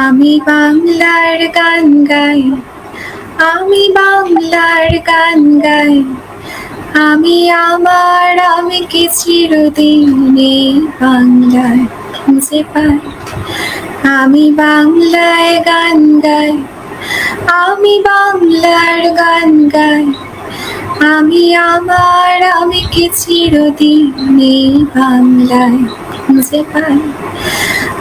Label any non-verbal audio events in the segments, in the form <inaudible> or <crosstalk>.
আমি বাংলার গান গাই, আমি বাংলার গান গাই। আমি আমার, আমি কি চিরদিনে বাংলায় খুঁজে পাই? আমি বাংলায় গান গাই, আমি বাংলার গান গাই। আমি আমার, আমি কি চিরদিনে বাংলায় খুঁজে পাই?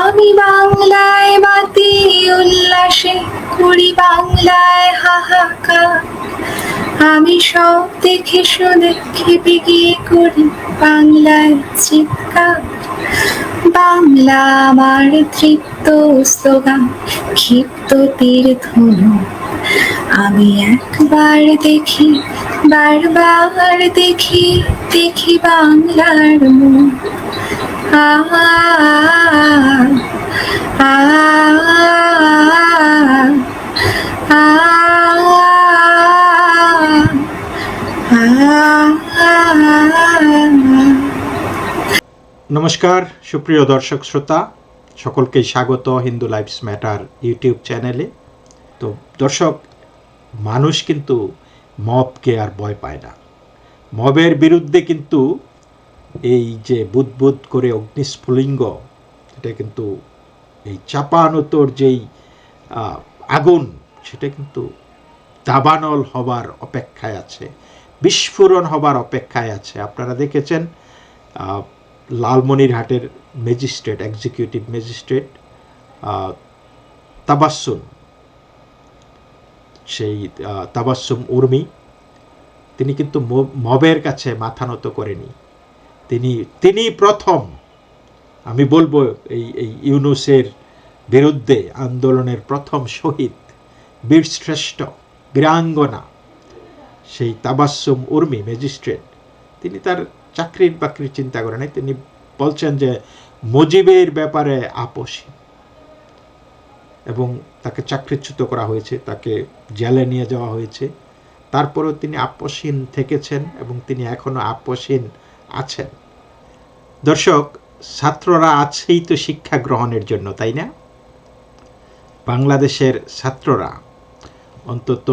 আমি বাংলায় বাতি উল্লাসে করি বাংলায় হাহাকার। আমি সব দেখে শুনে খেপে গিয়ে করি বাংলায় চিৎকার। বাংলা আমার তৃপ্ত স্লোগান, ক্ষিপ্ত তীর ধনু। আমি একবার দেখি, বারবার দেখি দেখি বাংলার মুখ আ নমস্কার, সুপ্রিয় দর্শক শ্রোতা, সকলকে স্বাগত হিন্দু লাইফস ম্যাটার ইউটিউব চ্যানেলে। তো দর্শক, মানুষ কিন্তু মবকে আর ভয় পায় না। মবের বিরুদ্ধে কিন্তু এই যে বুদবুদ করে অগ্নিস্ফুলিঙ্গ এটা কিন্তু এই চাপানোতর যেই আগুন, সেটা কিন্তু দাবানল হবার অপেক্ষায় আছে, বিস্ফোরণ হবার অপেক্ষায় আছে। আপনারা দেখেছেন লালমনিরহাটের ম্যাজিস্ট্রেট এক্সিকিউটিভ ম্যাজিস্ট্রেট তাবাসুম সেই তাবাসুম উর্মি, তিনি কিন্তু মবের কাছে মাথা নত করেনি। তিনি তিনি প্রথম, আমি বলব এই এই ইউনুসের বিরুদ্ধে আন্দোলনের প্রথম শহীদ, বীরশ্রেষ্ঠ বীরাঙ্গনা সেই তাবাসুম উর্মি ম্যাজিস্ট্রেট, তিনি তার চাকরির বাকরির চিন্তা করেন নাই, তিনি বলছেন যে মজিবের ব্যাপারে আপোষী। এবং তাকে চাকরিচ্যুত করা হয়েছে, তাকে জেলে নিয়ে যাওয়া হয়েছে। তারপরেও তিনি আপোষহীন থেকেছেন এবং তিনি এখনও আপোষহীন আছেন। দর্শক, ছাত্ররা আছেই তো শিক্ষা গ্রহণের জন্য, তাই না? বাংলাদেশের ছাত্ররা অন্তত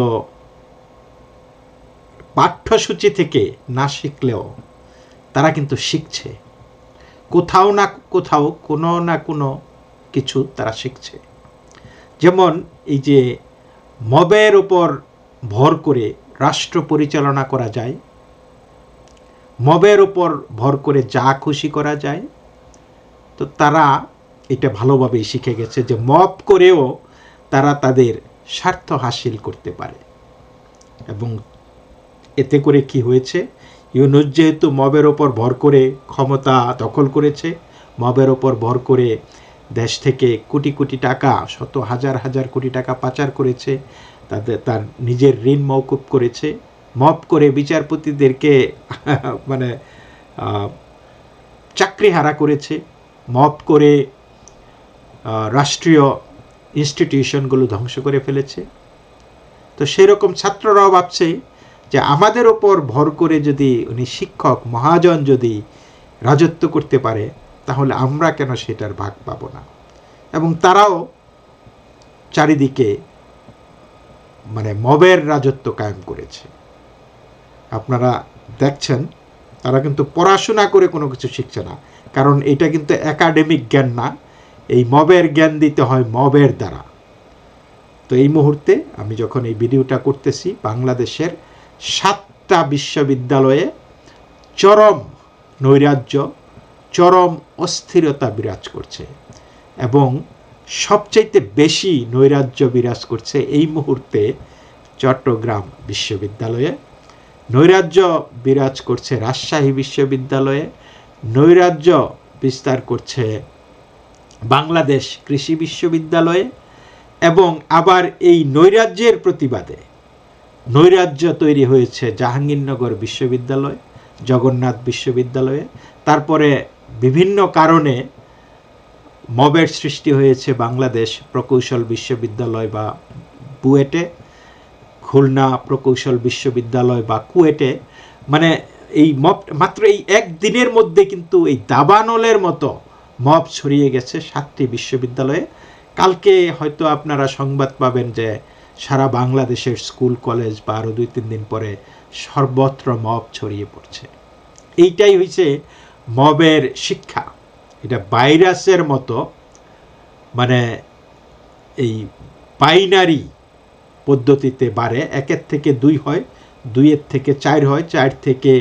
পাঠ্যসূচি থেকে না শিখলেও তারা কিন্তু শিখছে। কোথাও না কোথাও, কোনো না কোনো কিছু তারা শিখছে। যেমন এই যে মবের উপর ভর করে রাষ্ট্র পরিচালনা করা যায়, মবের উপর ভর করে যা খুশি করা যায়, তো তারা এটা ভালোভাবেই শিখে গেছে যে মব করেও তারা তাদের স্বার্থ হাসিল করতে পারে। এবং এতে করে কি হয়েছে? ইউনুস যেহেতু মবের ওপর ভর করে ক্ষমতা দখল করেছে, মবের ওপর ভর করে দেশ থেকে কোটি কোটি টাকা, শত হাজার হাজার কোটি টাকা পাচার করেছে, তাদের, তার নিজের ঋণ মৌকুব করেছে। মব করে বিচারপতিদেরকে <laughs> মানে চাকরি হারা করেছে। মব করে রাষ্ট্রীয় ইনস্টিটিউশনগুলো ধ্বংস করে ফেলেছে। তো সেরকম ছাত্ররাও ভাবছে যে আমাদের ওপর ভর করে যদি উনি শিক্ষক, মহাজন যদি রাজত্ব করতে পারে, তাহলে আমরা কেন সেটার ভাগ পাবো না? এবং তারাও চারিদিকে মানে মবের রাজত্ব কায়েম করেছে। আপনারা দেখছেন, তারা কিন্তু পড়াশোনা করে কোনো কিছু শিখছে না। কারণ এটা কিন্তু একাডেমিক জ্ঞান না। এই মবের জ্ঞান দিতে হয় মবের দ্বারা। তো এই মুহূর্তে আমি যখন এই ভিডিওটা করতেছি, বাংলাদেশের সাতটা বিশ্ববিদ্যালয়ে চরম নৈরাজ্য, চরম অস্থিরতা বিরাজ করছে এবং সবচাইতে বেশি নৈরাজ্য বিরাজ করছে এই মুহূর্তে চট্টগ্রাম বিশ্ববিদ্যালয়ে। নৈরাজ্য বিরাজ করছে রাজশাহী বিশ্ববিদ্যালয়ে। নৈরাজ্য বিস্তার করছে বাংলাদেশ কৃষি বিশ্ববিদ্যালয়ে এবং আবার এই নৈরাজ্যের প্রতিবাদে নৈরাজ্য তৈরি হয়েছে জাহাঙ্গীরনগর বিশ্ববিদ্যালয়, জগন্নাথ বিশ্ববিদ্যালয়ে। তারপরে বিভিন্ন কারণে মবের সৃষ্টি হয়েছে বাংলাদেশ প্রকৌশল বিশ্ববিদ্যালয় বা বুয়েটে, খুলনা প্রকৌশল বিশ্ববিদ্যালয় বা কুয়েটে। মানে এই মব, মাত্র এই একদিনের মধ্যে কিন্তু এই দাবানলের মতো মব ছড়িয়ে গেছে সাতটি বিশ্ববিদ্যালয়ে। কালকে হয়তো আপনারা সংবাদ পাবেন যে সারা বাংলাদেশের স্কুল, কলেজ বা আরও দুই তিন দিন পরে সর্বত্র মব ছড়িয়ে পড়ছে। এইটাই হয়েছে মবের শিক্ষা। এটা ভাইরাসের মতো মানে এই বাইনারি পদ্ধতিতে বাড়ে। একের থেকে দুই হয়, দুইয়ের থেকে চার হয়, চার থেকে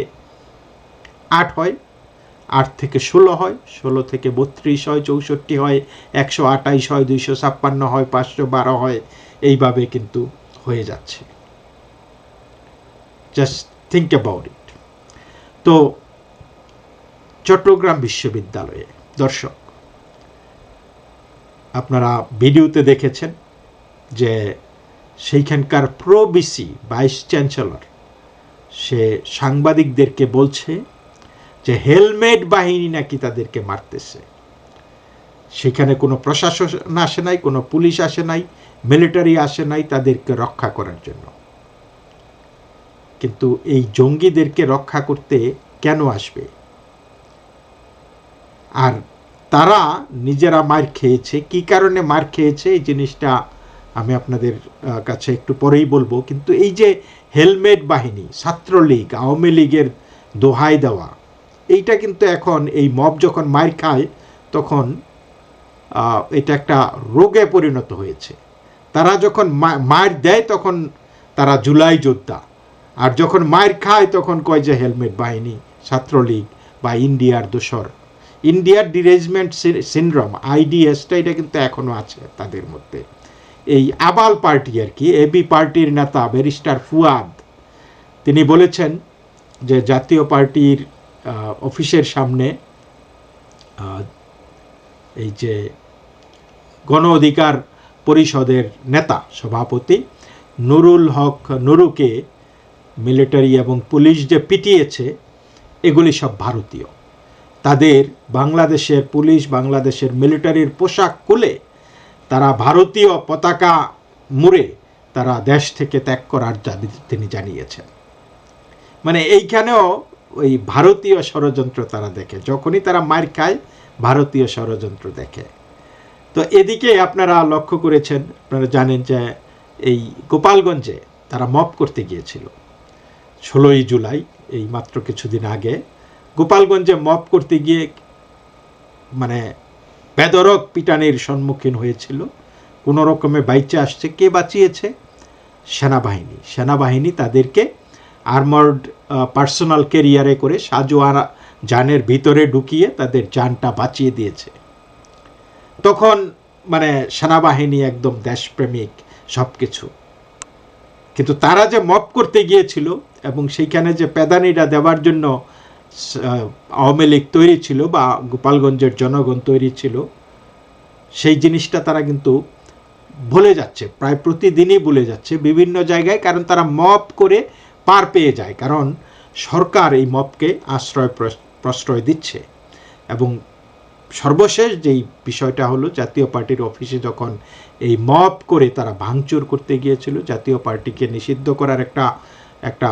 আট হয়, আট থেকে ষোলো হয়, ষোলো থেকে বত্রিশ হয়, চৌষট্টি হয়, একশো আটাইশ হয়, দুইশো ছাপ্পান্ন হয়, পাঁচশো বারো হয় এইভাবে কিন্তু হয়ে যাচ্ছে। জাস্ট থিঙ্ক অ্যাবাউট ইট তো চট্টগ্রাম বিশ্ববিদ্যালয়ে দর্শক, আপনারা ভিডিওতে দেখেছেন যে সেইখানকার প্রো বিসি ভাইস চ্যান্সেলর, সে সাংবাদিকদেরকে বলছে যে হেলমেট বাহিনী নাকি তাদেরকে মারতেছে। সেখানে কোনো প্রশাসন আসে নাই, কোনো পুলিশ আসে নাই মিলিটারি আসে নাই তাদেরকে রক্ষা করার জন্য। কিন্তু এই জঙ্গিদেরকে রক্ষা করতে কেন আসবে? আর তারা নিজেরা মার খেয়েছে, কি কারণে মার খেয়েছে এই জিনিসটা আমি আপনাদের কাছে একটু পরেই বলব। কিন্তু এই যে হেলমেট বাহিনী, ছাত্রলীগ, আওয়ামী লীগের দোহাই দেওয়া, এইটা কিন্তু এখন এই মব যখন মার খায়, তখন এটা একটা রোগে পরিণত হয়েছে। তারা যখন মার দেয় তখন তারা জুলাই যোদ্ধা। আর যখন মার খায় তখন কয় যে হেলমেট বাহিনী, ছাত্রলীগ বা ইন্ডিয়ার দোসর ইন্ডিয়ার ডিরেজমেন্ট সিনড্রোম, আইডিএসটা এটা কিন্তু এখনও আছে তাদের মধ্যে। এই আবাল পার্টি আর কি এবি পার্টির নেতা, ব্যারিস্টার ফুয়াদ, তিনি বলেছেন যে জাতীয় পার্টির অফিসের সামনে এই যে গণ অধিকার পরিষদের নেতা সভাপতি নুরুল হক নুরুকে মিলিটারি এবং পুলিশ যে পিটিয়েছে, এগুলি সব ভারতীয়। তাদের বাংলাদেশের পুলিশ, বাংলাদেশের মিলিটারির পোশাক খুলে তারা ভারতীয় পতাকা মুড়ে তারা দেশ থেকে ত্যাগ করার তিনি জানিয়েছেন। মানে এইখানেও ওই ভারতীয় ষড়যন্ত্র তারা দেখে। যখনই তারা মার খায় ভারতীয় ষড়যন্ত্র দেখে। তো এদিকে আপনারা লক্ষ্য করেছেন, আপনারা জানেন যে এই গোপালগঞ্জে তারা মপ করতে গিয়েছিল। ষোলোই জুলাই, এই মাত্র কিছুদিন আগে, গোপালগঞ্জে মপ করতে গিয়ে মানে বেদরক পিটানির সম্মুখীন হয়েছিল। কোনো রকমে বাইচে আসছে, কে বাঁচিয়েছে? সেনাবাহিনী। সেনাবাহিনী তাদেরকে আর্মার্ড পার্সোনাল কেরিয়ারে করে সাজোয়ারা যানের ভিতরে ঢুকিয়ে তাদের যানটা বাঁচিয়ে দিয়েছে। তখন মানে সেনাবাহিনী একদম দেশপ্রেমিক সব কিছু কিন্তু তারা যে মপ করতে গিয়েছিল এবং সেইখানে যে পেদানিটা দেওয়ার জন্য আওয়ামী লীগ তৈরি ছিল বা গোপালগঞ্জের জনগণ তৈরি ছিল, সেই জিনিসটা তারা কিন্তু ভুলে যাচ্ছে, প্রায় প্রতিদিনই ভুলে যাচ্ছে বিভিন্ন জায়গায়, কারণ তারা মপ করে পার পেয়ে যায়, কারণ সরকার এই মপকে আশ্রয় প্রশ্রয় দিচ্ছে এবং সর্বশেষ যেই বিষয়টা হলো, জাতীয় পার্টির অফিসে যখন এই মপ করে তারা ভাঙচুর করতে গিয়েছিল, জাতীয় পার্টিকে নিষিদ্ধ করার একটা একটা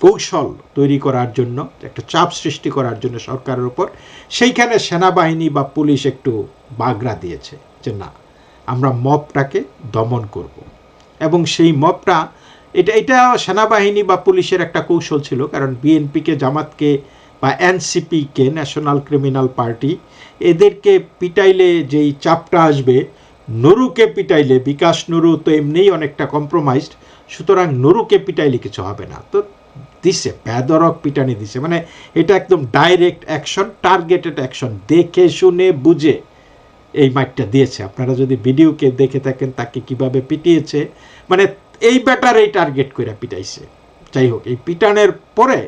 কৌশল তৈরি করার জন্য, একটা চাপ সৃষ্টি করার জন্য সরকারের উপর, সেইখানে সেনাবাহিনী বা পুলিশ একটু বাগড়া দিয়েছে যে না, আমরা মপটাকে দমন করব। এবং সেই মপটা এটা এটা সেনাবাহিনী বা পুলিশের একটা কৌশল ছিল, কারণ বিএনপিকে, জামাতকে বা এনসিপিকে ন্যাশনাল ক্রিমিনাল পার্টি এদেরকে পিটাইলে যেই চাপটা আসবে, নরুকে পিটাইলে, বিকাশ নুরু তো এমনিই অনেকটা কম্প্রোমাইজড সুতরাং নরুকে পিটাইলে কিছু হবে না। তো দিছে, বেদরক পিটানি দিছে মানে এটা একদম ডাইরেক্ট অ্যাকশন টার্গেটেড অ্যাকশন দেখে, শুনে, বুঝে এই মাইকটা দিয়েছে। আপনারা যদি ভিডিওকে দেখে থাকেন, তাকে কীভাবে পিটিয়েছে মানে এই ব্যাটার এই টার্গেট করে পিটাইছে। যাই হোক, এই পিটানের পরে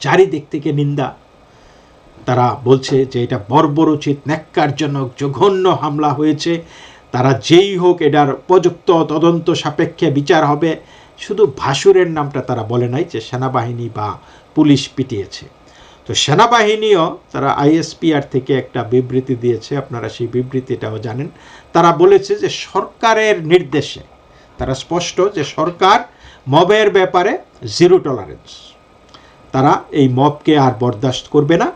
চারিদিক থেকে নিন্দা। তারা বলছে যে এটা বর্বরোচিত, ন্যাক্কারজনক, জঘন্য হামলা হয়েছে। তারা যেই হোক এটার উপযুক্ত তদন্ত সাপেক্ষে বিচার হবে। শুধু ভাসুরের নামটা তারা বলে নাই যে সেনাবাহিনী বা পুলিশ পিটিয়েছে। তো সেনাবাহিনীও তারা আইএসপিআর থেকে একটা বিবৃতি দিয়েছে, আপনারা সেই বিবৃতিটাও জানেন। তারা বলেছে যে সরকারের নির্দেশে, তারা স্পষ্ট যে সরকার মবের ব্যাপারে জিরো টলারেন্স তারা এই মবকে আর বরদাস্ত করবে না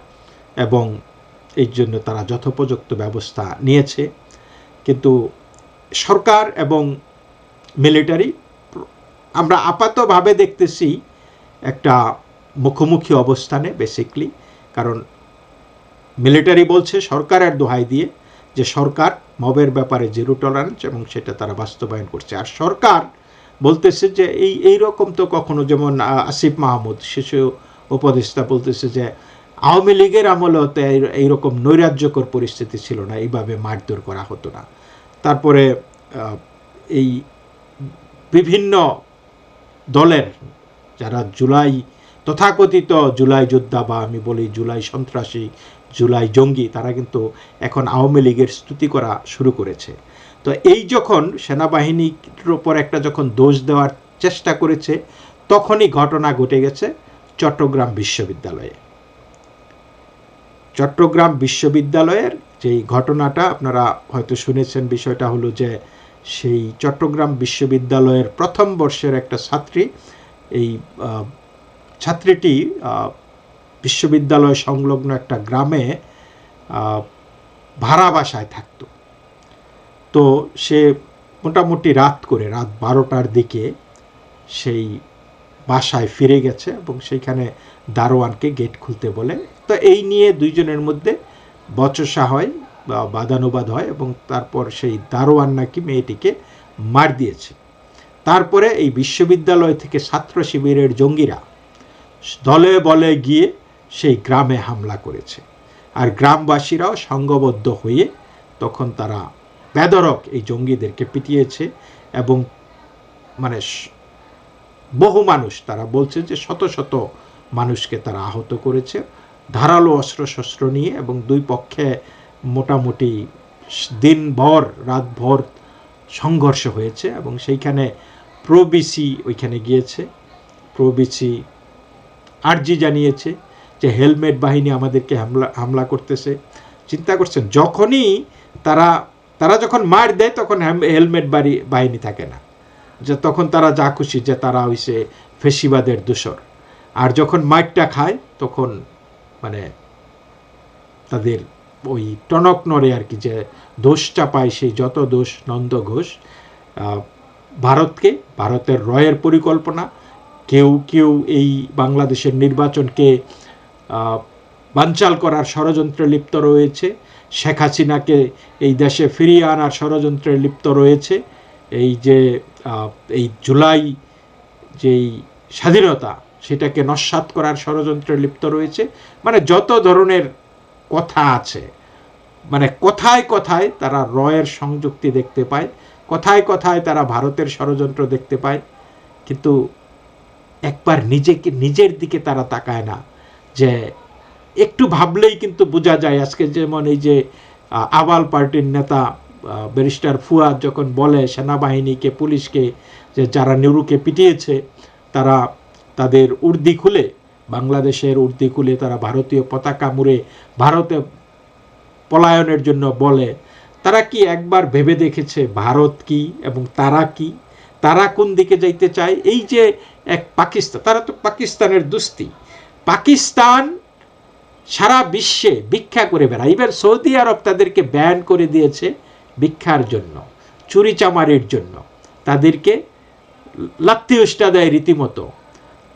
এবং এই জন্য তারা যথোপযুক্ত ব্যবস্থা নিয়েছে। কিন্তু সরকার এবং মিলিটারি, আমরা আপাতভাবে দেখতেছি একটা মুখোমুখি অবস্থানে বেসিকলি কারণ মিলিটারি বলছে সরকারের দোহাই দিয়ে যে সরকার মবের ব্যাপারে জিরো টলারেন্স এবং সেটা তারা বাস্তবায়ন করছে। আর সরকার বলতেছে যে এই এই রকম তো কখনো যেমন আসিফ মাহমুদ, শিশু উপদেষ্টা বলতেছে যে, আওয়ামী লীগের আমলেও তো এই- এইরকম নৈরাজ্যকর পরিস্থিতি ছিল না, এইভাবে মারধর করা হতো না। তারপরে এই বিভিন্ন দলের যারা জুলাই, তথাকথিত জুলাই যোদ্ধা বা আমি বলি জুলাই সন্ত্রাসী, জুলাই জঙ্গি, তারা কিন্তু এখন আওয়ামী লীগের স্তুতি করা শুরু করেছে। তো এই যখন সেনাবাহিনীর ওপর একটা যখন দোষ দেওয়ার চেষ্টা করেছে, তখনই ঘটনা ঘটে গেছে। চট্টগ্রাম বিশ্ববিদ্যালয়ে। চট্টগ্রাম বিশ্ববিদ্যালয়ের যেই ঘটনাটা আপনারা হয়তো শুনেছেন, বিষয়টা হলো যে সেই চট্টগ্রাম বিশ্ববিদ্যালয়ের প্রথম বর্ষের একটা ছাত্রী, এই ছাত্রীটি বিশ্ববিদ্যালয় সংলগ্ন একটা গ্রামে ভাড়া বাসায় থাকতো। তো সে মোটামুটি রাত করে, রাত বারোটার দিকে সেই বাসায় ফিরে গেছে এবং সেইখানে দারোয়ানকে গেট খুলতে বলে। তো এই নিয়ে দুইজনের মধ্যে বচসা হয় বা বাদানুবাদ হয় এবং তারপর সেই দারোয়ান নাকি মেয়েটিকে মার দিয়েছে। তারপরে এই বিশ্ববিদ্যালয় থেকে ছাত্র শিবিরের জঙ্গিরা দলে বলে গিয়ে সেই গ্রামে হামলা করেছে। আর গ্রামবাসীরাও সংঘবদ্ধ হয়ে তখন তারা বেদরক এই জঙ্গিদেরকে পিটিয়েছে এবং মানে বহু মানুষ, তারা বলছে যে শত শত মানুষকে তারা আহত করেছে। ধারালো অস্ত্র শস্ত্র নিয়ে এবং দুই পক্ষে মোটামুটি দিনভর, রাতভর সংঘর্ষ হয়েছে এবং সেইখানে প্রবিসি ওইখানে গিয়েছে। প্রবিসি আর্জি জানিয়েছে যে হেলমেট বাহিনী আমাদেরকে হামলা হামলা করতেছে। চিন্তা করছেন, যখনই তারা তারা যখন মার দেয় তখন হেলমেট বাড়ি, বাহিনী থাকে না। যে তখন তারা যা খুশি যে তারা হইছে ফেসিবাদের দূষর। আর যখন মাইটটা খায় তখন মানে তাদের ওই টনক নড়ে আর কি যে দোষটা পায় সেই যত দোষ নন্দ ঘোষ ভারতকে ভারতের রয়ের পরিকল্পনা কেউ কেউ এই বাংলাদেশের নির্বাচনকে আহ, বানচাল করার ষড়যন্ত্রে লিপ্ত রয়েছে শেখ হাসিনাকে এই দেশে ফিরিয়ে আনার ষড়যন্ত্রে লিপ্ত রয়েছে এই যে এই জুলাই যেই স্বাধীনতা, সেটাকে নস্বাত করার ষড়যন্ত্রে লিপ্ত রয়েছে। মানে যত ধরনের কথা আছে মানে কথায় কথায় তারা রয়ের সংযুক্তি দেখতে পায়, কথায় কথায় তারা ভারতের ষড়যন্ত্র দেখতে পায়, কিন্তু একবার নিজেকে, নিজের দিকে তারা তাকায় না যে, একটু ভাবলেই কিন্তু বোঝা যায় আজকে যেমন এই যে আবাল পার্টির নেতা ব্যারিস্টার ফুয়াদ যখন বলে সেনাবাহিনীকে, পুলিশকে যে যারা নেহরুকে পিটিয়েছে, তারা তাদের উর্দি খুলে, বাংলাদেশের উর্দি খুলে তারা ভারতীয় পতাকা মুড়ে ভারতে পলায়নের জন্য বলে, তারা কি একবার ভেবে দেখেছে ভারত কি এবং তারা কি? তারা কোন দিকে যাইতে চায়? এই যে এক পাকিস্তান তারা তো পাকিস্তানের দুস্তি। পাকিস্তান সারা বিশ্বে ভিক্ষা করে বেড়ায়। ইভেন সৌদি আরব তাদেরকে ব্যান করে দিয়েছে। ভিক্ষার জন্য, চুরি চামারির জন্য। তাদেরকে লাত্তি উষ্টা দেয় রীতিমতো।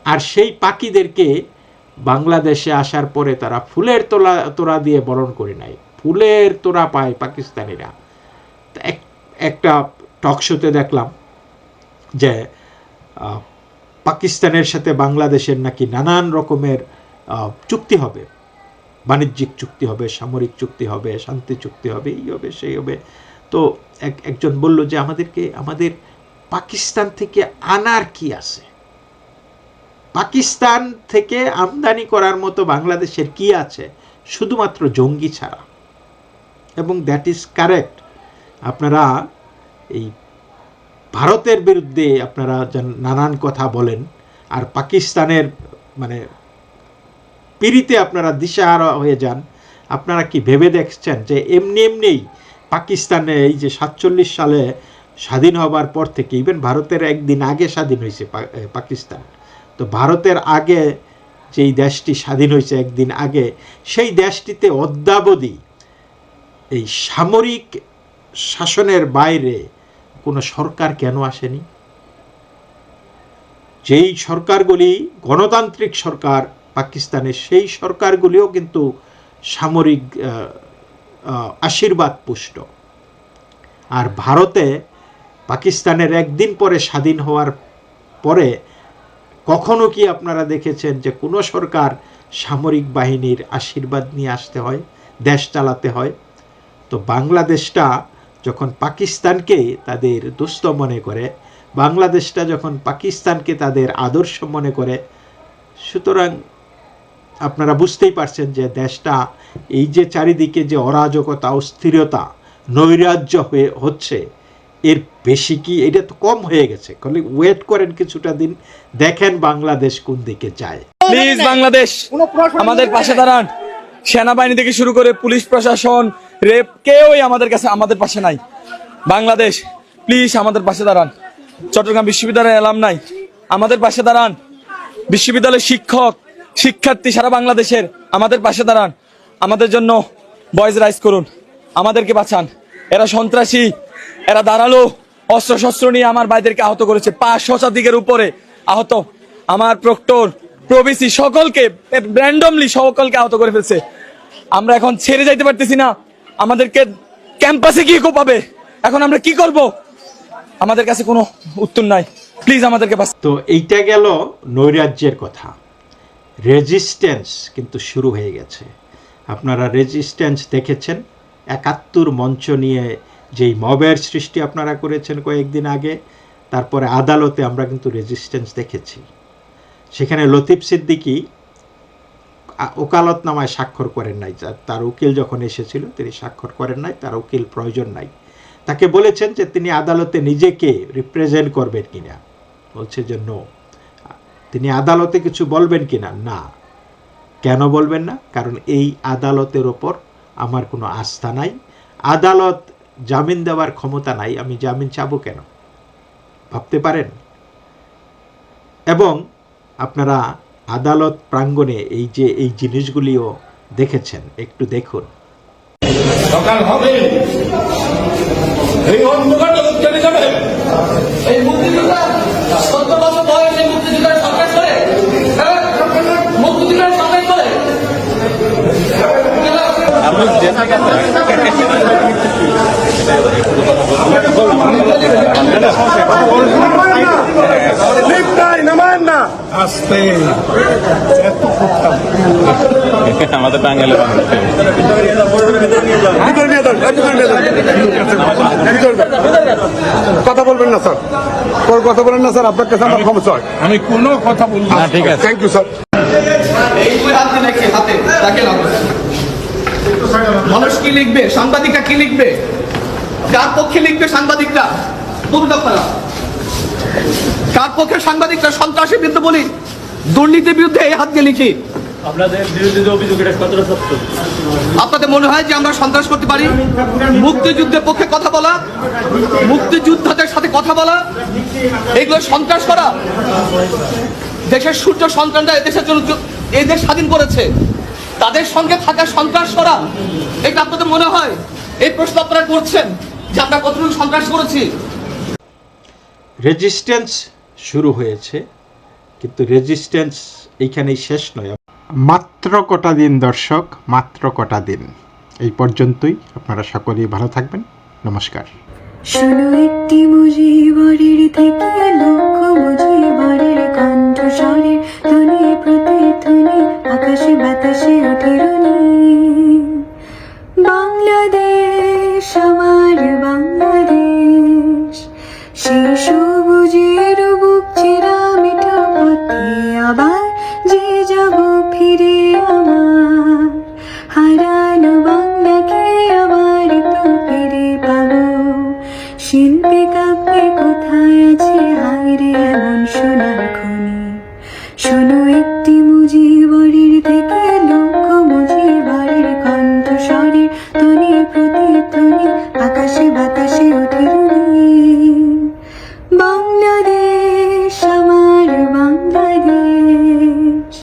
আর সেই পাখিদেরকে বাংলাদেশে আসার পরে তারা ফুলের তোলা, তোড়া দিয়ে বরণ করে নেয়। ফুলের তোড়া পায় পাকিস্তানিরা। একটা টক শোতে দেখলাম যে পাকিস্তানের সাথে বাংলাদেশের নাকি নানান রকমের চুক্তি হবে। বাণিজ্যিক চুক্তি হবে, সামরিক চুক্তি হবে, শান্তি চুক্তি হবে, এই হবে, সেই হবে। তো এক, একজন বলল যে আমাদেরকে, আমাদের পাকিস্তান থেকে আনার কি আছে? পাকিস্তান থেকে আমদানি করার মতো বাংলাদেশের কি আছে? শুধুমাত্র জঙ্গি ছাড়া। এবং দ্যাট ইজ কারেক্ট আপনারা এই ভারতের বিরুদ্ধে আপনারা নানান কথা বলেন, আর পাকিস্তানের মানে পিড়িতে আপনারা দিশাহারা হয়ে যান, আপনারা কি ভেবে দেখছেন যে এমনি এমনিই পাকিস্তানে এই যে সাতচল্লিশ সালে স্বাধীন হবার পর থেকে ইভেন ভারতের একদিন আগে স্বাধীন হয়েছে পাকিস্তান। তো ভারতের আগে যেই দেশটি স্বাধীন হয়েছে একদিন আগে, সেই দেশটিতে অদ্যাবধি এই সামরিক শাসনের বাইরে কোনো সরকার কেন আসেনি? যেই সরকারগুলি, গণতান্ত্রিক সরকার পাকিস্তানের, সেই সরকারগুলিও কিন্তু সামরিক আশীর্বাদ পুষ্ট। আর ভারতে পাকিস্তানের একদিন পরে স্বাধীন হওয়ার পরে কখনো কি আপনারা দেখেছেন যে কোনো সরকার সামরিক বাহিনীর আশীর্বাদ নিয়ে আসতে হয়, দেশ চালাতে হয়? তো বাংলাদেশটা যখন পাকিস্তানকে তাদের দুস্থ মনে করে, বাংলাদেশটা যখন পাকিস্তানকে তাদের আদর্শ মনে করে, সুতরাং আপনারা বুঝতেই পারছেন যে দেশটা এই যে চারিদিকে যে অরাজকতা অস্থিরতা নৈরাজ্য হয়ে হচ্ছে এর বেশি কি এটা তো কম হয়ে গেছে। খালি ওয়েট করেন কিছুটা দিন দেখেন বাংলাদেশ কোন দিকে যায়। প্লিজ বাংলাদেশ আমাদের পাশে দাঁড়ান। সেনাবাহিনী থেকে শুরু করে পুলিশ প্রশাসন রেপ কেউই আমাদের কাছে আমাদের পাশে নাই। বাংলাদেশ প্লিজ আমাদের পাশে দাঁড়ান। চট্টগ্রাম বিশ্ববিদ্যালয়ের এলাম নাই আমাদের পাশে দাঁড়ান। বিশ্ববিদ্যালয়ের শিক্ষক শিক্ষার্থী সারা বাংলাদেশের আমাদের পাশে দাঁড়ান। আমাদের জন্য বয়েজ রাইজ করুন। আমাদেরকে বাঁচান। এরা সন্ত্রাসী, এরা দাঁড়াল অস্ত্র শস্ত্র নিয়ে আমার ভাইদেরকে আহত করেছে। পাঁচ শতাধিকের উপরে আহত। আমার প্রক্টর, প্রবিসি সকলকে র্যান্ডমলি সকলকে আহত করে ফেলছে। আমরা এখন ছেড়ে যাইতে পারতেছি না। আমাদেরকে ক্যাম্পাসে গিয়ে কোপাবে এখন আমরা কি করব? আমাদের কাছে কোনো উত্তর নাই। প্লিজ আমাদেরকে। তো এইটা গেল নৈরাজ্যের কথা। রেজিস্ট্যান্স কিন্তু শুরু হয়ে গেছে। আপনারা রেজিস্ট্যান্স দেখেছেন? একাত্তর মঞ্চ নিয়ে যেই মবের সৃষ্টি আপনারা করেছেন কয়েকদিন আগে, তারপরে আদালতে আমরা কিন্তু রেজিস্ট্যান্স দেখেছি। সেখানে লতিফ সিদ্দিকী ওকালতনামায় স্বাক্ষর করেন নাই। তার উকিল যখন এসেছিল, তিনি স্বাক্ষর করেন নাই, তার উকিল প্রয়োজন নাই। তাকে বলেছেন যে তিনি আদালতে নিজেকে রিপ্রেজেন্ট করবেন কিনা। বলছে যে নো তিনি আদালতে কিছু বলবেন কিনা না? কেন বলবেন না? কারণ এই আদালতের ওপর আমার কোনো আস্থা নাই। আদালত জামিন দেওয়ার ক্ষমতা নাই। আমি জামিন চাবো কেন? ভাবতে পারেন? এবং আপনারা আদালত প্রাঙ্গণে এই যে এই জিনিসগুলিও দেখেছেন, একটু দেখুন। সকাল হবে। এই অন্ধকারটা চলে যাবে এই মুক্তিযোদ্ধা আমাদের যান। কথা বলবেন না। স্যার কোনো কথা বলেন না স্যার আপনার কাছে আমার ক্ষমা চাই আমি কোনো কথা বলব না ঠিক আছে থ্যাংক ইউ স্যার এই হাতে? তাকে লাগবে। মানুষ কি লিখবে? সাংবাদিকরা কি লিখবে? কার পক্ষে লিখবে সাংবাদিকরা? দুটো কার পক্ষে সাংবাদিকরা? সন্ত্রাসের বিরুদ্ধে বলি। দুর্নীতির বিরুদ্ধে এই হাত দিয়ে লিখি। আপনাদের মনে হয় যে আমরা সন্ত্রাস করতে পারি? মুক্তিযুদ্ধের পক্ষে কথা বলা? মুক্তিযোদ্ধাদের সাথে কথা বলা? এগুলো সন্ত্রাস করা? দেশের সূর্য সন্তানরা এদেশের জন্য দেশ স্বাধীন করেছে। তাদের সঙ্গে থাকা সন্ত্রাসরা এটা আপনাদের মনে হয়? এই প্রশ্ন আপনারা করছেন যে আমরা কতটুকু সন্ত্রাস করেছি? রেজিস্ট্যান্স শুরু হয়েছে কিন্তু রেজিস্ট্যান্স এইখানেই শেষ নয়। মাত্র কটা দিন দর্শক মাত্র কটা দিন। এই পর্যন্তই আপনারা সকলেই ভালো থাকবেন। নমস্কার। শোনো একটি মুজিবরের থেকে লক্ষ মুজিবরের কণ্ঠস্বরের বাতাসের তরুণী বাংলাদেশ আমার